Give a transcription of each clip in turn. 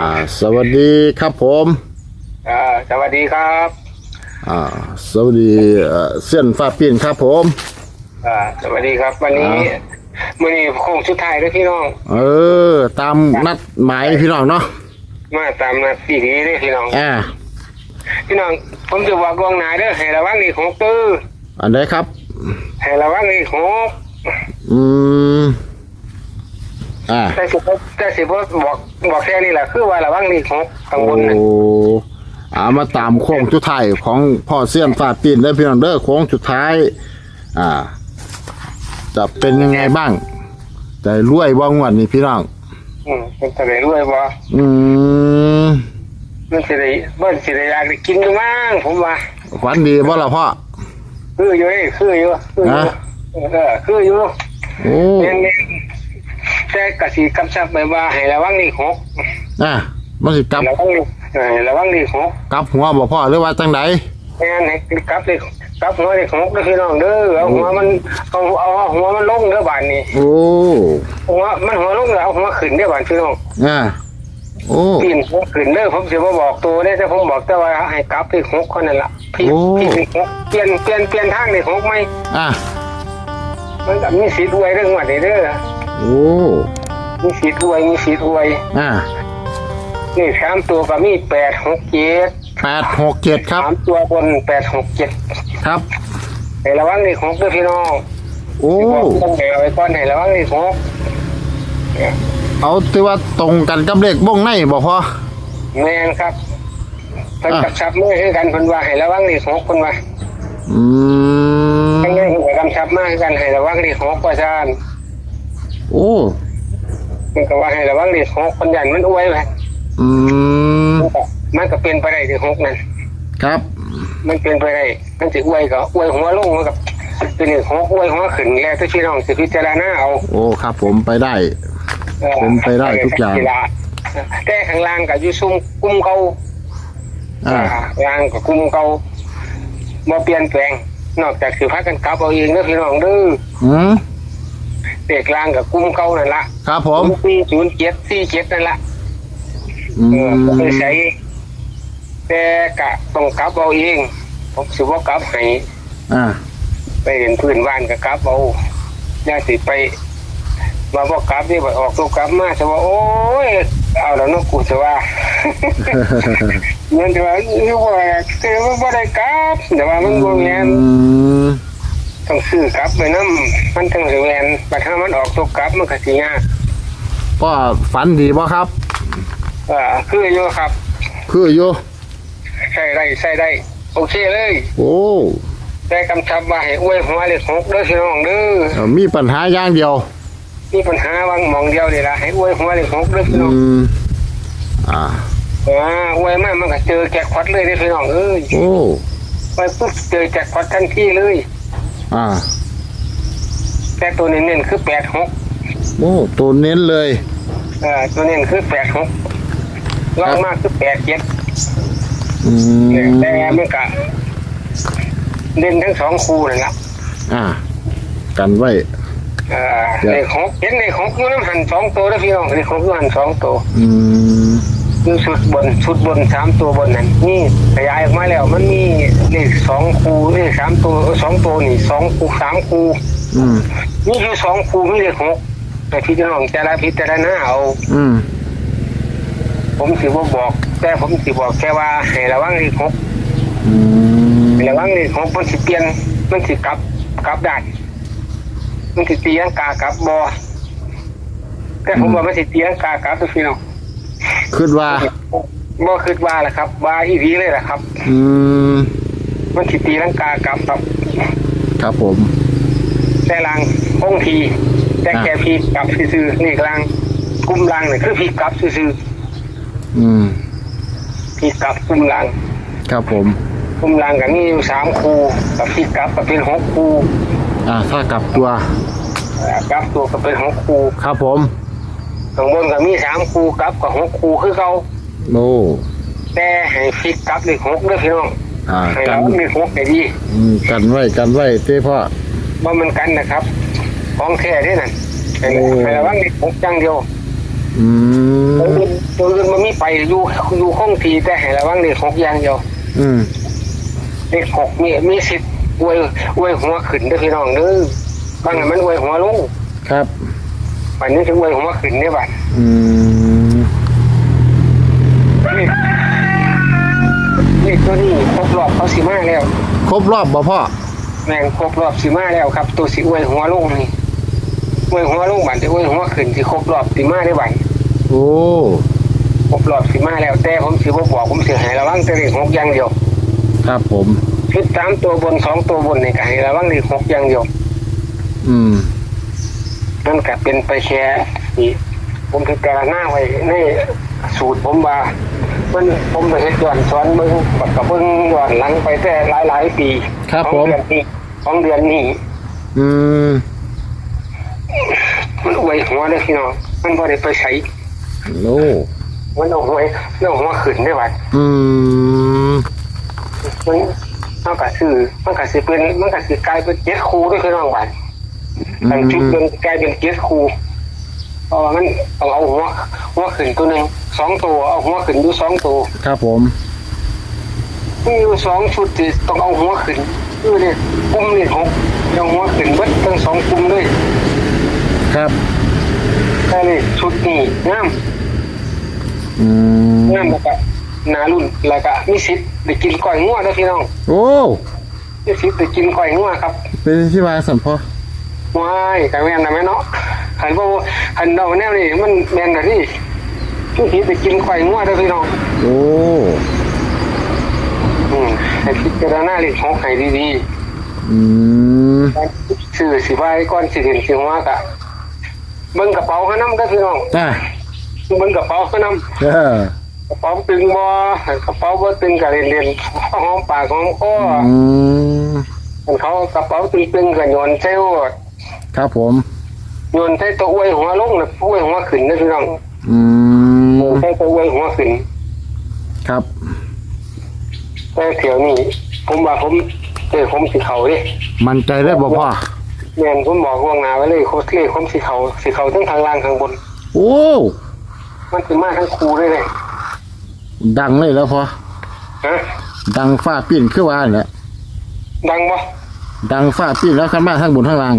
อ่าสวัสดีครับผมอ่าสวัสดีครับอ่าสวัสดีเอ่อเส้นฟ้าปีนครับผม อ่าสวัสดีครับ วันนี้อ่า มื่อนี้โค้งสุดท้ายด้วยพี่น้อง เออ ตามนัดหมายพี่น้องเนาะมาตามนัดปีนี้ด้วยพี่น้อง อ่าพี่น้องผมจะบอกกองหนาเด้อให้ระวังนี่หกตื้ออันใดครับ ให้ระวังนี่หกอืม อ่าแต่สิบแต่สิบบอกบอกแค่นี้แหละคือว่าระวังนี่หกข้างโอ้บนน่ะอามาตามโค้งสุดท้ายของพ่อเสี้ยนฟ้าปีนได้อพี่น้องเด้อโค้งสุดท้าย อ่า จะเป็นยังไงบ้างจะรวยบ้างวันนี้พี่น้อง อืมเป็นจะได้รวยบ่อืมมันสิได้เบิ้ลสิได้อยากได้กินอยู่มั้งผมว่าฝันดีบ่ล่ะพ่อคืออยู่เอ้ยคืออยู่คืออยู่ฮะเออคืออยู่โอ้ เน้นๆ แต่กสิกำชับไปว่าให้ระวังนี่หกอะมันสิกลับระวังนี่เออระวังนี่หกกลับหัวบ่พ่อหรือว่าจังไดแม่นให้กลับเลยกลับหัวเลยหกเด้อพี่น้องเด้อเอาหัวมันเอาเอาหัวมันลงเด้อบานนี้โอ้หัวมันหัวลงแล้วเอาหัวขึ้นเด้อบานพี่น้องอะโอ้ปีนหัวขึ้นเด้อผมสิบ่บอกตัวได้แต่ผมบอกแต่ว่าให้กลับที่หกคนนั่นล่ะพี่พี่ที่หกเปลี่ยนเปลี่ยนเปลี่ยนทางนี่หกไหมอะมันก็มีสิทธิ์อวยเรื่องว่านี้เด้อ โอ้มีสิทธิ์อวยมีสิทธิ์อวยอะนี่สามตัวก็มีแปดหกเจ็ดแปดหกเจ็ดครับสามตัวบนแปดหกเจ็ดครับให้ระวังนี่หกเด้อพี่น้องโอ้บอกต้องแบไว้ก่อนให้ระวังนี่หกเอาที่ว่าตรงกันกับเลขบ้งในบ่พ่อแม่นครับเพิ่นอะกำชับมือให้กันเพิ่นว่าให้ระวังนี่หกเพิ่นว่าอืมทั้งนี้เพิ่นก็กำชับมาให้กันให้ระวังนี่หกว่าซ่าน โอ้เพิ่นก็ว่าให้ระวังนี่หกคนยันมันอวยไปอืมมันก็มันก็เป็นไปได้ที่หกนั่นครับ มันเป็นไปได้มันสิอวยก็อวยหัวลงมันก็เป็นนี่หกอวยหัวขึ้นแล้วแต่พี่น้องสิพิจารณาเอาโอ้ครับ ผมไปได้ ออเป็นไปได้ทุกอย่าง แต่ข้างล่างก็อยู่ซุ่มกุ้มเก่าอ่า ล่างกับกุ้มเก่าบ่เปลี่ยนแปลง นอกจากสิพากันกลับเอาเองเด้อพี่น้องเด้อ อืม เด็กล่างกับกุ้มเก่านั่นละครับผมสี่ศูนย์เจ็ดสี่เจ็ดนั่นละอืเออมผมใช้แต่กะต้องกลับเอาเองผมสิบ่กลับให้อ่าไปเห็นพื้นบ้านกับกลับเอาอย่าสิไปมาบอกกลับนี่บ่ออกตัวกลับมาจะว่าโอ้ยเอาแล้วเนกกูจะว่า เงินจะว่าอยู่ว่าคือมันบ่ได้กลับแต่ว่ามันบ่แม่นอืม ต้องซื้อกลับไปนำมันต้องสิแม่นบัดถ้ามันออกตัวกลับมันก็สิยากพ่อฝันดีบ่ครับ เออคืออยู่ครับ คืออยู่ใส่ได้ใส่ได้ โอเคเลยโอ้แต่กำชับว่าให้อวยหัวเลขหกเด้อพี่น้องเด้อเอ่อมีปัญหาอย่างเดียว มีปัญหาวางหมองเดียวนี่ล่ะให้อวยหัวเลขหกเด้อพี่อืน้องมอ่า อ่าอวยมากมันก็เจอแจ็คพอตเลยเด้อพี่น้องเอ้ยโอ้ ไปปุ๊บเจอแจ็คพอตทันทีเลย อ่า แต่ตัวเน้นๆคือแปดหกโอ้ตัวเน้นเลยเอ่อตัวเน้นคือแปดหกรองมากคือแปดเจ็ดอืมแต่มันก็เล่นทั้งสองคู่นั่นแหละอ่า กันไว้เอ่อครับเลขหกเห็นเลขหกอยู่น้ำหันสองตัวแล้วพี่น้องเลขหกอยู่หันสองตัว อืม คือชุดบนชุดบนสามตัวบนนั่นนี่ขยายออกมาแล้ว มันมีเลขสองคู่เลขสามตัวเออสองตัวนี่สองคู่สามคู่อืมนี่คือสองคู่มีเลขหกแต่พี่น้องจะละพิจารณาเอา อืมผมสิบ่บอก แต่ผมสิบอกแค่ว่าให้ระวังเลขหกอืมระวังเลขหกมันสิเปลี่ยนมันสิกลับกลับได้มันสิตีลังกากลับบอแต่ผมว่ามันสิตีลังกากลับตัวพี่น้อง คิดว่า บ่คิดว่าแหละครับ ว่าอีพีเลยแหละครับ อืมมันสิตีลังกากลับครับครับผม แต่ลางคงทีแต่แค่พีกลับซื่อๆนี่กลางกุมลางเนี่ยคือพีกลับซื่ออืมๆพีกลับกุมลางครับผมกุมลางกับมีอยู่สามคูกับพีกลับก็เป็นหกคูอ่าถ้ากลับตัวเอ่อกลับตัวก็เป็นหกคูครับผม ข้างบนก็มีสามคูกลับกับหกคูคือเขาโอ้แต่ให้พีกลับเลขหกเด้อพี่น้องอ่าให้กัเรานมีหกให้ดีอืมกันไว้กันไว้เต้พ่อ ว่ามันกันนะครับ ของแท้ที่นั่นให้โอ้ ให้ระวังเลขหกจังเดียวออืมตัวอื่นตัวอื่นมันมีไปอยู่อยู่คงทีแต่ให้ระวังเลขหกอย่างเดียวอืมเลขหกมีมีสิทธิ์อวยอวยหัวขึ้นเด้อพี่น้องเด้อบางอันมันอวยหัวลง ครับ วันนี้จะอวยหัวขึ้นเนี่ยบัดอืมเลขเลขตัวนี้ครบรอบเขาสิมาแล้ว ครบรอบบ่พ่อแม่งครบรอบสิมาแล้วครับ ตัวสิอวยหัวลงนี่อวยหัวลงบัดจะอวยหัวขึ้นสิครบรอบสิมาได้บัดโอ้ครบรอบสิมาแล้วแต่ผมสิบ่บอกผมสิให้ระวังแต่เลขหกอย่างเดียว ครับผมชุดสามตัวบนสองตัวบนนี่ก็ให้ระวังเลขหกอย่างเดียว อืม นั่นก็เป็นไปแค่นี่ผมพิจารณาไว้ในสูตรผมว่ามันผมไปเฮ็ดย้อนสอนเบิ่งบักกับเบิ่งย้อนหลังไปแต่หลายหลายๆปีครับของผมเดือนนี้ของเดือนนี้ อืม มันอวยหัวเลยพี่น้องมันบ่ได้ไปใช้โอ้มันเอาหัวเอาหัวขึ้นได้บัดอืม มันมันก็คือมันก็สิเป็นมันก็สิกลายเป็นเจ็ดคูด้วยพี่น้องบัด อืทางชุดมเป็นกลายเป็นเจ็ดคูเพราะว่ามันเอาเอาหัวหัวขึ้นตัวหนึงสองตัวเอาหัวขึ้นอยู่สองตัวครับผมมีอยู่สองชุดที่ต้องเอาหัวขึ้นคือเนี่ยกลุ่มนี่หกเอาหัวขึ้นเบิดทั้งสองกลุ่มเลยครับแต่นี่ชุดนี้งามอืมงามแล้วก็หนารุ่นแล้วก็มีสิทธิ์ได้กินก้อยงัวนะพี่น้องโอ้มีสิทธิ์ได้กินก้อยงัวครับ เป็นที่มาสัมพ่อ ว้ายกแม่นนะแม่เนาะหันบ่หันเดาแนวนี่มันแม่นนะที่มีสิทธิ์ได้กินก้อยงัวนะพี่น้องโอ้อืมให้พิจารณาเลขหกให้ดีอืมๆซื้อสิไว้ก่อนสิเห็นสิหัวกะเบิ่งกระเป๋าเขานำเด้อพี่น้องอะเบิ่งกระเป๋าเขานำเออกระเป๋าตึงบ่กระเป๋าบ่ตึงก็เรียนๆหอมปากหอมคออืม มันเขากระเป๋าตึงๆก็โยนใส่โอด ครับผม โยนใส่ตัวอวยหัวลงน่ะอวยหัวขึ้นนะพี่น้องอืโยมนใส่ตัวอวยหัวขึ้นครับแต่เที่ยวนี้ผมว่าผมเออผมสิเข้าเด้มันใจได้บ่พ่อแม่นผมบอกล่วงหน้าไว้เลยโคตรเลขผมสิเข้าสิเข้าทั้งทางล่างทางบน โอ้มันสิมาทั้งครูเลยเลยดังเลยแล้วพ่อฮะดังฟ้าปิ้นคือว่าแหละดังบ่ดังฟ้าปิ้นแล้วขึ้นมาทั้งบนทั้งล่าง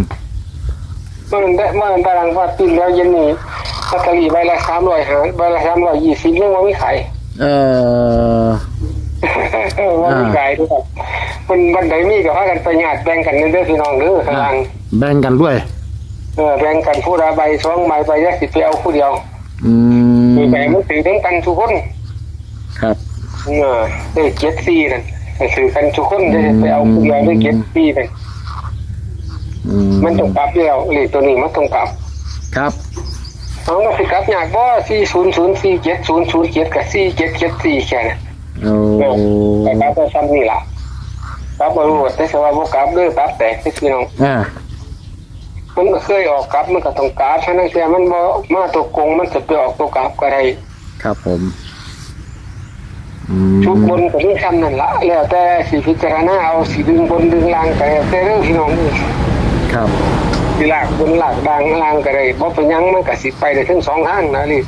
เมื่อมันได้เมื่อมันตารางว่าปิ้นแล้วเย็นนี้ลอตเตอรี่ใบละสามร้อยหาใบละสามร้อยยี่สิบยังว่าไม่ขายเออว่าไม่ขายทุกคนมันบันไดมีกับพากันไปญาติแบ่งกันเด้อพี่น้องเด้อข้างล่างแบ่งกันด้วยเออแบ่งกันผู้ละใบสองใบไปแยกสิไปเอาผู้เดียว อืมมีแบ่งมันถือทั้งกันทุกคน ครับเออได้เจ็ดสี่นั่นให้ถือกันทุกคนได้ไปเอาผู้เดียวได้เจ็ดสี่นั่น อืมมันต้องกลับแล้วเลขตัวนี้มันต้องกลับครับ เอาก็สิกลับยากบ่สี่ศูนย์ศูนย์สี่เจ็ดศูนย์ศูนย์เจ็ดกับสี่เจ็ดเจ็ดสี่แค่นั้นโอ้แต่กลับก็ซ้ำนี่ล่ะกลับมารู้ว่าแต่สว่าบ่กลับเด้อกลับแตกที่พี่น้อง อ่ามันก็เคยออกกลับมันก็ต้องกลับฉะนั้นแต่มันบ่มาตัวกงมันจะไปออกตัวกลับก็ได้ครับผมอืมชุดบนก็มีคำนั่นละแล้วแต่สิพิจารณาเอาสิดึงบนดึงล่างก็แล้วแต่เด้อพี่น้องเอ้ย ครับสิลากบนลากด่างล่างก็ได้บ่เป็นหยังมันก็สิไปได้ทั้งสองทางนะลิ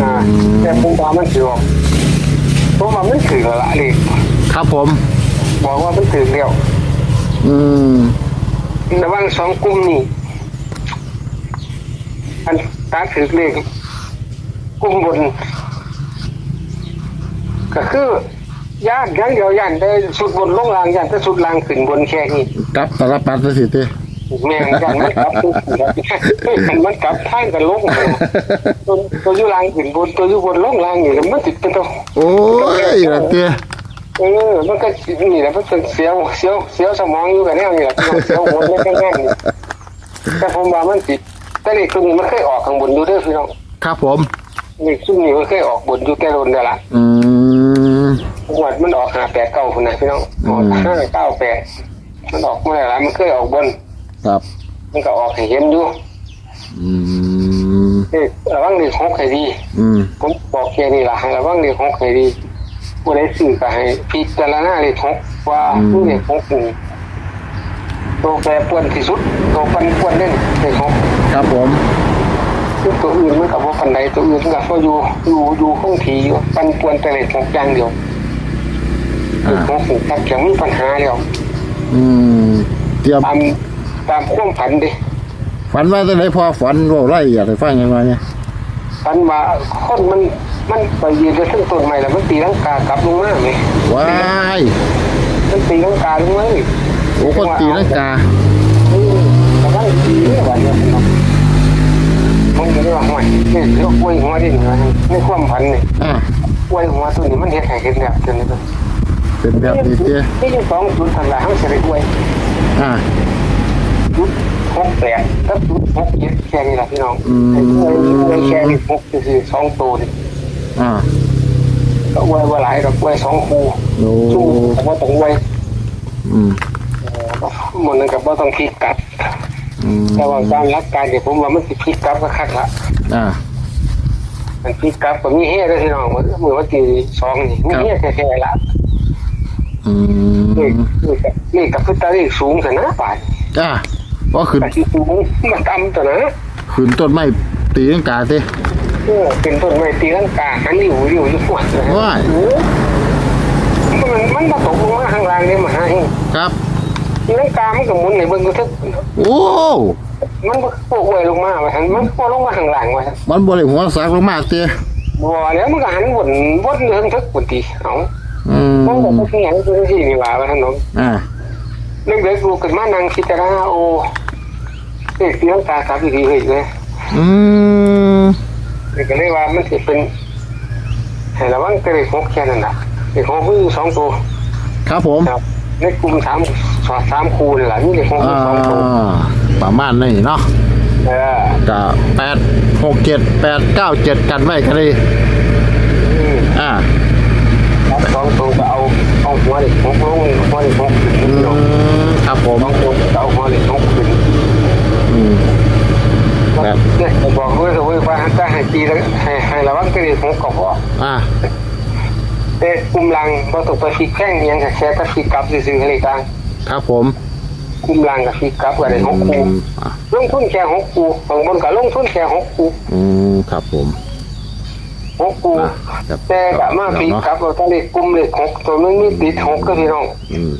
อ่าแต่ผมว่ามันสิออกผมว่ามันถึงแล้วล่ะลิครับผม บอกว่ามันถึงแล้วอืมระหว่างสองกลุ่มนี่อันตาถือเลขกลุ่มบนก็คือ ย่านอย่างเดียวย่านได้สุดบนลงล่างย่านแต่สุดล่างขึ้นบนแค่นี้กลับตาลปัดซะสิเต้แม่งย่านมันกลับตัวมันกลับท่างกันลงตัวตัวอยู่ล่างขึ้นบนตัวอยู่บนลงล่างอยู่แล้วมันติดเป็นตัวโอ้ยละเต้เออมันก็นี่แหละมันเป็นเสียวเสียวเสียวสมองอยู่กับแนวนี่แหละเสียวหัวไม่แน่นๆนี่แต่ผมว่ามันติดแต่เลขตัวนี้มันเคยออกข้างบนอยู่เด้อพี่น้องครับผมเลขซุ่มนี้มันเคยออกบนอยู่แต่โดนเดียวละอืม งวดมันออกห้าแปดเก้าคนนะพี่น้องออกอืมห้าเก้าแปดมันออกเมื่อไหร่ละมันเคยออกบน ครับ มันก็ออกให้เห็นอยู่อืมเลขระวังเลขหกให้ดี อืมผมบอกแค่นี้ละให้ระวังเลขหกให้ดี ผู้ใดซื้อก็ให้พิจารณาเลขหกว่าผู้เลขหกนี่ตัวแปรปรวนที่สุดตัวปันป่วนเล่นเลขหกครับผมเคือตัวอื่นมันกับว่าปันใดตัวอื่นมันกับว่าอยู่อยู่อยู่คงทีอยู่ปันปวนแต่เล็กหกอย่างเดียว อ่าของผูกตัดเขียงมีปัญหาแล้วอืมเตรียมตามตามความฝันดิฝันว่าจะไหนพอฝันว่าไรอยากให้ฟังยังไงเนี่ยฝันว่าคนมันมันไปยืนอยู่ทั้งต้นไม้แล้วมันตีลังกากลับลงมาไหมว้ายมันตีลังกาลงมาเลยโอ้คนตีลังกาอืมแต่ว่าตีเนี่ยวันนี้เนาะมันก็เรียกว่าห่วยนี่เรียกว่าอวยหัวดินนะในความฝันนี่อ่าอวยหัวตัวนี้มันเห็นให้เห็นแบบจนนี้เลย เป็นแบบนี้เจ้นี่ยังสองจุดทันละทั้งเสด็จอวยอ่าจุดหกแปดกับจุดหกเจ็ดแค่นี้แหละพี่น้องอืม ไอ้อวยอวยแค่นี้หกคือสองตัวนี่อ่าก็อวยว่าหลายดอกอวยสองคู่โอ้สู้แต่ว่าต้องอวยอืมหมดนึงกับว่าต้องพลิกกลับอืมแต่ว่าการรักการเดี๋ยวผมว่ามันสิพลิกกลับก็คักละอ่ามันพลิกกลับก็มีเฮ้ด้วยพี่น้องมือมือวันที่สองนี่มีเฮ้แค่ๆละ อืนี่มนี่กับนี่กับพุทธเลขสูงแต่นะป่านอ่าก็ขึ้นแต่ที่สูงมันต่ำแต่นะขึ้นต้นไม้ตีลังกาเจ้เออเป็นต้นไม้ตีลังกาหันอยู่อยู่อยู่หัวเลยว้ายมันมันมาตกลงมาข้างล่างนี่มาให้ครับ ตีลังกามันก็หมุนในเบื้องกระทึกโอ้มันก็โปกไว้ลงมาว่าหันมันก็ลงมาข้างล่างว่ามันบริหัวสักลงมากเจ้บัวแล้วมันก็หันวนวนเรื่องทึกปกติเอา อืมมันก็เป็นอย่างที่ที่นี่ว่าว่าท่านน้องอ่าเรื่องเด็กลูกขึ้นมานั่งคิดจะโอ้เด็กตีลังกาครับดีๆเฮ้ยเลยอืมเด็กก็เลยว่ามันจะเป็นให้ระวังแต่เด็กหกแค่นั้นน่ะเด็กหกมีอยู่สองตัวครับผมครับในกลุ่มสามสอดสามคูนี่แหละมีเด็กหกมีอ่าสองตัวประมาณนี้เนาะเออก็แปดหกเจ็ดแปดเก้าเจ็ดกันไว้กันเลยอืมอ่า ครับสองตัวก็เอาเอาหัวเด็กหกลงหัวเด็กหกขึ้นอืพี่น้องมครับผมสองตัวก็เอาหัวเด็กหกขึ้นอืม ครับ เนี่ยผมบอกด้วยเลยว่าถ้าให้ตีแล้วให้ให้ระวังแต่เด็กหกก็พออ่าแต่กลุ่มลังพอตกไปฟิกแข้งยังกับแค่ถ้าฟิกลับซื่อๆให้เลยกลางครับผมกลุ่มลังกับฟิกลับก็ได้หกคูอืมอะลงทุนแค่หกคูบางบนก็ลงทุนแค่หกคูอืมครับผม หกคูอะครับแต่ก็มาฟิกกลับเราต้องเด็กกลุ่มเด็กหกตัวนึงมีติดหกก็พี่น้อง อืม